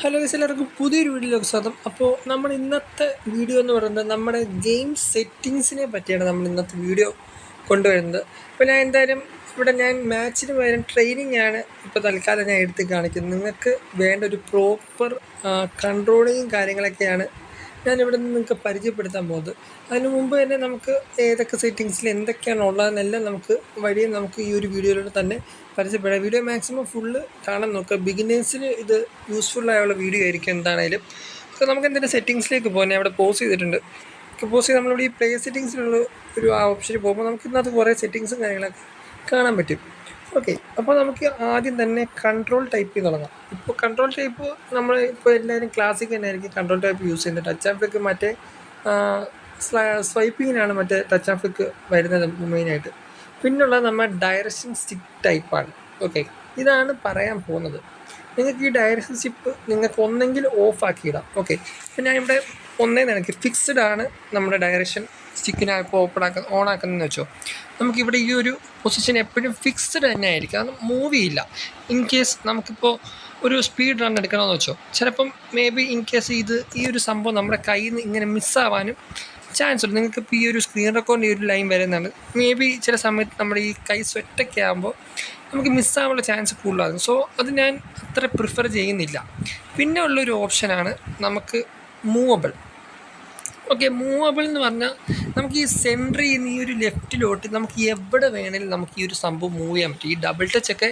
Hello guys എല്ലാവർക്കും പുതിയൊരു വീഡിയോയിലേക്ക് സ്വാഗതം. അപ്പോൾ നമ്മൾ ഇന്നത്തെ വീഡിയോ എന്ന് പറയുന്നത് നമ്മുടെ ഗെയിം സെറ്റിങ്സിനെ പറ്റിയാണ് നമ്മൾ ഇന്നത്തെ വീഡിയോ കൊണ്ടുവരുന്നത്. അപ്പോൾ ഞാൻ എന്തായാലും ഇവിടെ ഞാൻ മാച്ചിന് പകരം ട്രെയിനിങ് ആണ് ഇപ്പോൾ തൽക്കാലം ഞാൻ എടുത്ത് കാണിക്കുന്നത്. നിങ്ങൾക്ക് വേണ്ട ഒരു പ്രോപ്പർ കൺട്രോളിങ്ങും കാര്യങ്ങളൊക്കെയാണ് ഞാനിവിടെ നിന്ന് നിങ്ങൾക്ക് പരിചയപ്പെടുത്താൻ പോകുന്നത്. അതിന് മുമ്പ് തന്നെ നമുക്ക് ഏതൊക്കെ സെറ്റിങ്സിൽ എന്തൊക്കെയാണ് ഉള്ളതെന്നെല്ലാം നമുക്ക് വഴിയും നമുക്ക് ഈ ഒരു വീഡിയോയിലൂടെ തന്നെ പരിചയപ്പെടാം. വീഡിയോ മാക്സിമം ഫുള്ള് കാണാൻ നോക്കുക. ബിഗിനേഴ്സിന് ഇത് യൂസ്ഫുള്ളായുള്ള വീഡിയോ ആയിരിക്കും എന്താണേലും. അപ്പോൾ നമുക്ക് എന്തെങ്കിലും സെറ്റിങ്സിലേക്ക് പോകാൻ അവിടെ പോസ് ചെയ്തിട്ടുണ്ട്. പോസ് ചെയ്ത് നമ്മളിവിടെ ഈ പ്ലേ സെറ്റിങ്സിലുള്ള ഒരു ആ ഓപ്ഷനിൽ പോകുമ്പോൾ നമുക്ക് ഇതിനകത്ത് കുറേ സെറ്റിങ്സും കാര്യങ്ങളൊക്കെ കാണാൻ പറ്റും. ഓക്കെ അപ്പോൾ നമുക്ക് ആദ്യം തന്നെ കൺട്രോൾ ടൈപ്പിൽ തുടങ്ങാം. ഇപ്പോൾ കൺട്രോൾ ടൈപ്പ് നമ്മൾ ഇപ്പോൾ എല്ലാവരും ക്ലാസിക് തന്നെ ആയിരിക്കും കൺട്രോൾ ടൈപ്പ് യൂസ് ചെയ്യുന്നത്. ടച്ച് ആൻഡ് ഫ്ലിക്ക് മറ്റേ സ്വൈപ്പിങ്ങിനാണ് മറ്റേ ടച്ച് ആൻഡ് ഫ്ലിക്ക് വരുന്നത് മെയിനായിട്ട് പിന്നുള്ളത് നമ്മൾ ഡയറക്ഷൻ സ്റ്റിക്ക് ടൈപ്പാണ് ഓക്കെ ഇതാണ് പറയാൻ പോകുന്നത്. നിങ്ങൾക്ക് ഈ ഡയറക്ഷൻ സ്റ്റിപ്പ് നിങ്ങൾക്ക് ഒന്നെങ്കിൽ ഓഫ് ആക്കിയിടാം ഓക്കെ ഇപ്പം ഞാൻ ഇവിടെ ഒന്നേ നിനക്ക് ഫിക്സ്ഡ് ആണ് നമ്മുടെ ഡയറക്ഷൻ സ്റ്റിക്കിനെ ഇപ്പോൾ ഓപ്പൺ ആക്കുന്ന ഓൺ ആക്കുന്നതെന്ന് വെച്ചോ. നമുക്കിവിടെ ഈ ഒരു പൊസിഷൻ എപ്പോഴും ഫിക്സ്ഡ് തന്നെ ആയിരിക്കും അത് മൂവ് ചെയ്യില്ല. ഇൻ കേസ് നമുക്കിപ്പോൾ ഒരു സ്പീഡ് റൺ എടുക്കണമെന്ന് വെച്ചോ. ചിലപ്പം മേ ബി ഇൻ കേസ് ഇത് ഈ ഒരു സംഭവം നമ്മുടെ കയ്യിൽ നിന്ന് ഇങ്ങനെ മിസ്സാവാനും ചാൻസ് ഉണ്ട്. നിങ്ങൾക്ക് ഇപ്പോൾ ഈ ഒരു സ്ക്രീൻ റെക്കോർഡ് ഈ ഒരു ലൈൻ വരുന്നതാണ്. മേ ബി ചില സമയത്ത് നമ്മുടെ ഈ കൈ സ്വെറ്റൊക്കെ ആകുമ്പോൾ നമുക്ക് മിസ്സാവാനുള്ള ചാൻസ് കൂടുതലാണ് സോ അത് ഞാൻ അത്ര പ്രിഫർ ചെയ്യുന്നില്ല. പിന്നെ ഉള്ളൊരു ഓപ്ഷനാണ് നമുക്ക് മൂവബിൾ ഓക്കെ മൂവബിൾ എന്ന് പറഞ്ഞാൽ നമുക്ക് ഈ സെൻട്രിൽ നിന്ന് ഈ ഒരു ലെഫ്റ്റിലോട്ട് നമുക്ക് എവിടെ വേണേലും നമുക്ക് ഈ ഒരു സംഭവം മൂവ് ചെയ്യാൻ പറ്റും. ഈ ഡബിൾ ടച്ച് ഒക്കെ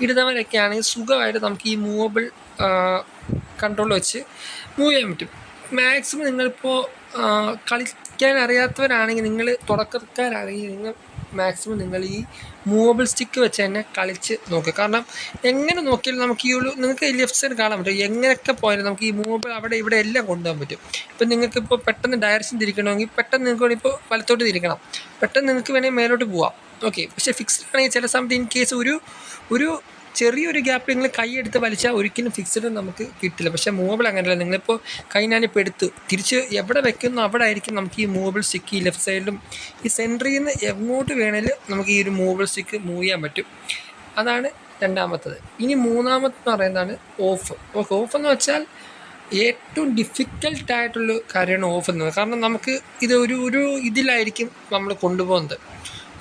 ഇടുന്നവരൊക്കെ ആണെങ്കിൽ സുഖമായിട്ട് നമുക്ക് ഈ മൂവബിൾ കൺട്രോൾ വെച്ച് മൂവ് ചെയ്യാൻ പറ്റും. മാക്സിമം നിങ്ങളിപ്പോൾ കളിക്കാൻ അറിയാത്തവരാണെങ്കിൽ നിങ്ങൾ തുടക്കക്കാരാണെങ്കിൽ നിങ്ങൾ മാക്സിമം നിങ്ങൾ ഈ മൂവബിൾ സ്റ്റിക്ക് വെച്ച് തന്നെ കളിച്ച് നോക്കുക കാരണം എങ്ങനെ നോക്കിയാലും നമുക്ക് ഈ ഒരു നിങ്ങൾക്ക് ലെഫ്റ്റ് സൈഡ് കാണാൻ പറ്റും. എങ്ങനെയൊക്കെ പോയാലും നമുക്ക് ഈ മൂവബിൾ അവിടെ ഇവിടെ എല്ലാം കൊണ്ടുപോകാൻ പറ്റും. ഇപ്പം നിങ്ങൾക്ക് ഇപ്പോൾ പെട്ടെന്ന് ഡയറക്ഷൻ തിരിക്കണമെങ്കിൽ പെട്ടെന്ന് നിങ്ങൾക്ക് വേണമെങ്കിൽ ഇപ്പോൾ വലത്തോട്ട് തിരിക്കണം. പെട്ടെന്ന് നിങ്ങൾക്ക് വേണമെങ്കിൽ മേലോട്ട് പോവാം. ഓക്കെ പക്ഷേ ഫിക്സ്ഡ് ആണെങ്കിൽ ചില സമയത്ത് ഇൻ കേസ് ഒരു ഒരു ചെറിയൊരു ഗ്യാപ്പിൽ നിങ്ങൾ കൈ എടുത്ത് വലിച്ചാൽ ഒരിക്കലും ഫിക്സഡ് നമുക്ക് കിട്ടില്ല. പക്ഷേ മൂവബിൾ അങ്ങനെയല്ല. നിങ്ങളിപ്പോൾ കൈ ഞാനിപ്പോൾ എടുത്ത് തിരിച്ച് എവിടെ വെക്കുന്നു അവിടെ ആയിരിക്കും നമുക്ക് ഈ മൂവബിൾ സ്റ്റിക്ക് ഈ ലെഫ്റ്റ് സൈഡിലും ഈ സെന്ററിൽ നിന്ന് എങ്ങോട്ട് വേണേലും നമുക്ക് ഈ ഒരു മൂവബിൾ സ്റ്റിക്ക് മൂവ് ചെയ്യാൻ പറ്റും. അതാണ് രണ്ടാമത്തത്. ഇനി മൂന്നാമത്തെന്ന് പറയുന്നതാണ് ഓഫ് ഓക്കെ ഓഫ് എന്ന് വെച്ചാൽ ഏറ്റവും ഡിഫിക്കൽട്ടായിട്ടുള്ള കാര്യമാണ് ഓഫ് എന്നത് കാരണം നമുക്ക് ഇത് ഒരു ഒരു ഇതിലായിരിക്കും നമ്മൾ കൊണ്ടുപോകുന്നത്.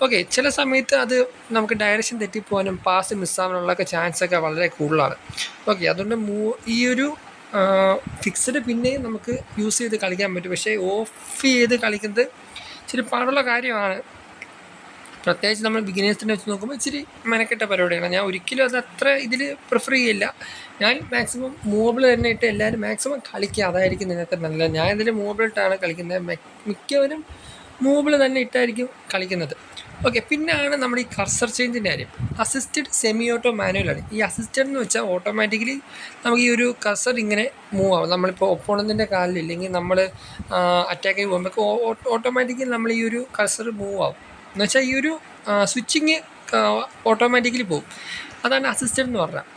ഓക്കെ ചില സമയത്ത് അത് നമുക്ക് ഡയറക്ഷൻ തെറ്റിപ്പോകാനും പാസ് മിസ്സാവാനുള്ളൊക്കെ ചാൻസ് ഒക്കെ വളരെ കൂടുതലാണ്. ഓക്കെ അതുകൊണ്ട് മൂ ഈ ഒരു ഫിക്സഡ് പിന്നെ നമുക്ക് യൂസ് ചെയ്ത് കളിക്കാൻ പറ്റും. പക്ഷേ ഓഫ് ചെയ്ത് കളിക്കുന്നത് ഇച്ചിരി പാടുള്ള കാര്യമാണ്. പ്രത്യേകിച്ച് നമ്മൾ ബിഗിനേഴ്സിനെ വെച്ച് നോക്കുമ്പോൾ ഇച്ചിരി മെനക്കെട്ട പരിപാടിയാണ്. ഞാൻ ഒരിക്കലും അത് അത്ര ഇതിൽ പ്രിഫർ ചെയ്യില്ല. ഞാൻ മാക്സിമം മൂവബിൾ തന്നെ ഇട്ട് എല്ലാവരും മാക്സിമം കളിക്കുക. അതായിരിക്കും നിങ്ങൾക്ക് നല്ലത്. ഞാൻ ഇതിൽ മൂവബിൾ ഇട്ടാണ് കളിക്കുന്നത്. മിക്കവരും മൂവബിൾ തന്നെ ഇട്ടായിരിക്കും കളിക്കുന്നത്. ഓക്കെ ആണ് നമ്മുടെ ഈ കർസർ ചേഞ്ചിന്റെ കാര്യം. അസിസ്റ്റഡ് സെമി ഓട്ടോ മാനുവലാണ് ഈ അസിസ്റ്റഡ് എന്ന് വെച്ചാൽ ഓട്ടോമാറ്റിക്കലി നമുക്ക് ഈ ഒരു കർസർ ഇങ്ങനെ മൂവ് ആവും. നമ്മളിപ്പോൾ ഒപ്പോണത്തിന്റെ കാലിൽ ഇല്ലെങ്കിൽ നമ്മൾ അറ്റാക്ക് പോകുമ്പോൾ ഓട്ടോമാറ്റിക്കലി നമ്മൾ ഈ ഒരു കർസർ മൂവ് ആവും. എന്ന് വെച്ചാൽ ഈ ഒരു സ്വിച്ചിങ് ഓട്ടോമാറ്റിക്കലി പോകും അതാണ് അസിസ്റ്റഡ് എന്ന് പറഞ്ഞാൽ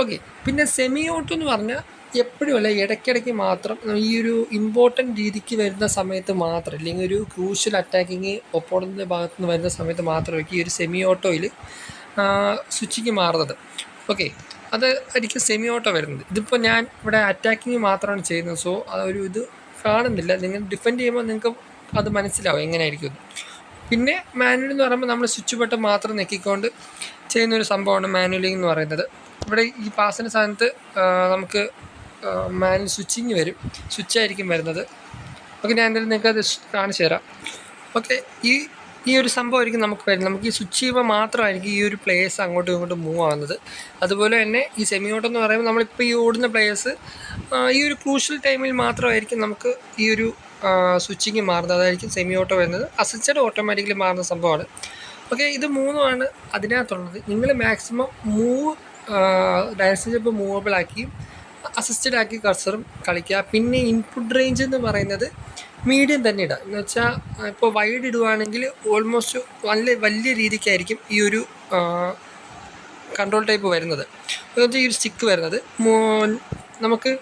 ഓക്കെ പിന്നെ സെമി ഓട്ടോ എന്ന് പറഞ്ഞാൽ എപ്പോഴും അല്ല ഇടയ്ക്കിടയ്ക്ക് മാത്രം ഈ ഒരു ഇമ്പോർട്ടന്റ് രീതിക്ക് വരുന്ന സമയത്ത് മാത്രം അല്ലെങ്കിൽ ഒരു ക്രൂഷ്യൽ അറ്റാക്കിങ് ഒപ്പോണത്തിന്റെ ഭാഗത്ത് നിന്ന് വരുന്ന സമയത്ത് മാത്രമായിരിക്കും ഈ ഒരു സെമി ഓട്ടോയിൽ സ്വിച്ചിങ് മാറുന്നത്. ഓക്കെ അത് ആയിരിക്കും സെമി ഓട്ടോ വരുന്നത്. ഇതിപ്പോൾ ഞാൻ ഇവിടെ അറ്റാക്കിങ് മാത്രമാണ് ചെയ്യുന്നത്. സോ അതൊരു ഇത് കാണുന്നില്ല. നിങ്ങൾ ഡിഫെൻഡ് ചെയ്യുമ്പോൾ നിങ്ങൾക്ക് അത് മനസ്സിലാവും എങ്ങനെയായിരിക്കും പിന്നെ മാനുവൽ എന്ന് പറയുമ്പോൾ നമ്മൾ സ്വിച്ച് ബട്ടൺ മാത്രം നെക്കിക്കൊണ്ട് ചെയ്യുന്നൊരു സംഭവമാണ് മാനുവലിങ് എന്ന് പറയുന്നത്. ഇവിടെ ഈ പാസിന്റെ സ്ഥാനത്ത് നമുക്ക് മാനുവൽ സ്വിച്ചിങ് വരും. സ്വിച്ചായിരിക്കും വരുന്നത്. ഓക്കെ ഞാൻ എന്തായാലും നിങ്ങൾക്ക് അത് കാണിച്ചു തരാം. ഓക്കെ ഈ ഈ ഒരു സംഭവമായിരിക്കും നമുക്ക് വരുന്നത്. നമുക്ക് ഈ സ്വിച്ച് ചെയ്യുമ്പോൾ മാത്രമായിരിക്കും ഈ ഒരു പ്ലേസ് അങ്ങോട്ടും ഇങ്ങോട്ടും മൂവ് ആവുന്നത്. അതുപോലെ തന്നെ ഈ സെമി ഓട്ടം എന്ന് പറയുമ്പോൾ നമ്മളിപ്പോൾ ഈ ഓടുന്ന പ്ലേസ് ഈ ഒരു ക്രൂഷ്യൽ ടൈമിൽ മാത്രമായിരിക്കും നമുക്ക് ഈ ഒരു സ്വിച്ചിങ് മാറുന്നത്. അതായിരിക്കും സെമി ഓട്ടോ വരുന്നത്. അസിസ്റ്റഡ് ഓട്ടോമാറ്റിക്കലി മാറുന്ന സംഭവമാണ്. ഓക്കെ ഇത് മൂന്നുമാണ് അതിനകത്തുള്ളത്. നിങ്ങൾ മാക്സിമം മൂവ് ഡയറക്ഷൻ ഇപ്പോൾ മൂവബിൾ ആക്കി അസിസ്റ്റഡ് ആക്കി കർസറും കളിക്കുക. പിന്നെ ഇൻപുട്ട് റേഞ്ച് എന്ന് പറയുന്നത് മീഡിയം തന്നെ ഇടുക. എന്ന് വെച്ചാൽ ഇപ്പോൾ വൈഡ് ഇടുവാണെങ്കിൽ ഓൾമോസ്റ്റ് നല്ല വലിയ രീതിക്കായിരിക്കും ഈ ഒരു കൺട്രോൾ ടൈപ്പ് വരുന്നത്. എന്ന് വെച്ചാൽ ഈ ഒരു സ്റ്റിക്ക് വരുന്നത്. നമുക്ക്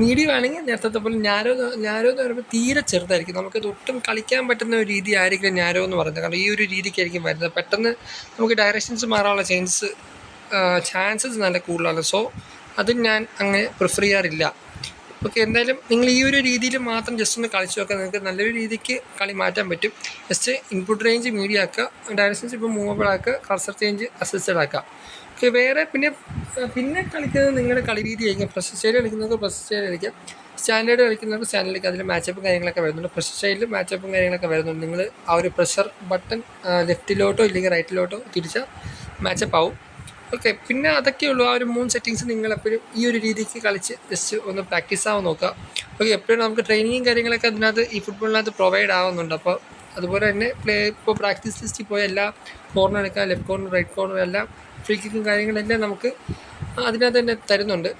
മീഡിയം ആണെങ്കിൽ നേരത്തെ പോലെ ഞാരോ ഞാരോ എന്ന് പറയുമ്പോൾ തീരെ ചെറുതായിരിക്കും. നമുക്ക് ഒട്ടും കളിക്കാൻ പറ്റുന്ന ഒരു രീതി ആയിരിക്കും ഞാരോ എന്ന് പറയുന്നത്. കാരണം ഈ ഒരു രീതിക്കായിരിക്കും വരുന്നത്. പെട്ടെന്ന് നമുക്ക് ഡയറക്ഷൻസ് മാറാനുള്ള ചേഞ്ചസ് ചാൻസസ് നല്ല കൂടുതലാണ്. സോ അതും ഞാൻ അങ്ങനെ പ്രിഫർ ചെയ്യാറില്ല. ഓക്കെ എന്തായാലും നിങ്ങൾ ഈ ഒരു രീതിയിൽ മാത്രം ജസ്റ്റ് ഒന്ന് കളിച്ച് നോക്കുക നിങ്ങൾക്ക് നല്ലൊരു രീതിക്ക് കളി മാറ്റാൻ പറ്റും. ജസ്റ്റ് ഇൻപുട്ട് റേഞ്ച് മീഡിയ ആക്കുക ഡയറക്ഷൻസ് ഇപ്പോൾ മൂവബിൾ ആക്കുക കർസർ ചേഞ്ച് അസിസ്റ്റഡ് ആക്കുക. ഓക്കെ വേറെ പിന്നെ പിന്നെ കളിക്കുന്നത് നിങ്ങളുടെ കളി രീതി ആയിരിക്കും. പ്രഷർ സ്റ്റൈൽ കളിക്കുന്നവർക്ക് പ്രഷർ സ്റ്റൈൽ കളിക്കാം. സ്റ്റാൻഡേർഡ് കളിക്കുന്നവർക്ക് സ്റ്റാൻഡേർഡ് അതിൽ മാച്ചപ്പും കാര്യങ്ങളൊക്കെ വരുന്നുണ്ട്. പ്രഷർ സ്റ്റൈലിൽ മാച്ചപ്പും കാര്യങ്ങളൊക്കെ വരുന്നുണ്ട്. നിങ്ങൾ ആ ഒരു പ്രഷർ ബട്ടൺ ലെഫ്റ്റിലോട്ടോ ഇല്ലെങ്കിൽ റൈറ്റിലോട്ടോ തിരിച്ചാൽ മാച്ചപ്പ് ആവും. ഓക്കെ പിന്നെ അതൊക്കെയുള്ളൂ ആ ഒരു മൂന്ന് സെറ്റിങ്സ് നിങ്ങൾ എപ്പോഴും ഈ ഒരു രീതിക്ക് കളിച്ച് ജസ്റ്റ് ഒന്ന് പ്രാക്ടീസ് ആവാൻ നോക്കുക. ഓക്കെ എപ്പോഴും നമുക്ക് ട്രെയിനിങ്ങും കാര്യങ്ങളൊക്കെ അതിനകത്ത് ഈ ഫുട്ബോളിനകത്ത് പ്രൊവൈഡ് ആവുന്നുണ്ട്. അപ്പോൾ അതുപോലെ തന്നെ പ്ലേ ഇപ്പോൾ പ്രാക്ടീസ് ലിസ്റ്റിൽ പോയ എല്ലാ കോർണർ എടുക്കുക ലെഫ്റ്റ് കോർണർ റൈറ്റ് കോർണർ എല്ലാം ഫ്രീ കിക്കും കാര്യങ്ങളെല്ലാം നമുക്ക് അതിനകത്ത് തന്നെ തരുന്നുണ്ട്.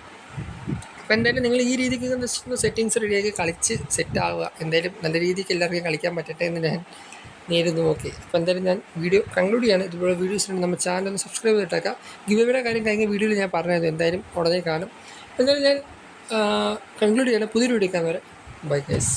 അപ്പോൾ എന്തായാലും നിങ്ങൾ ഈ രീതിക്ക് സെറ്റിങ്സ് റെഡിയാക്കി കളിച്ച് സെറ്റ് ആവുക. എന്തായാലും നല്ല രീതിക്ക് എല്ലാവർക്കും കളിക്കാൻ പറ്റട്ടെ എന്ന് ഞാൻ നേരുന്നു ഓക്കെ. അപ്പോൾ എന്തായാലും ഞാൻ വീഡിയോ കൺക്ലൂഡ് ചെയ്യാണ്. ഇതുപോലെ വീഡിയോസ് ഉണ്ട് നമ്മുടെ ചാനൽ ഒന്ന് സബ്സ്ക്രൈബ് ചെയ്തിട്ടേക്കാം. ഗിവയുടെ കാര്യം കഴിഞ്ഞ വീഡിയോയിൽ ഞാൻ പറഞ്ഞത് എന്തായാലും ഉടനെ കാണും. എന്തായാലും ഞാൻ കൺക്ലൂഡ് ചെയ്യണം. പുതിയൊരു വീഡിയോ കാണാൻ വരെ. Bye guys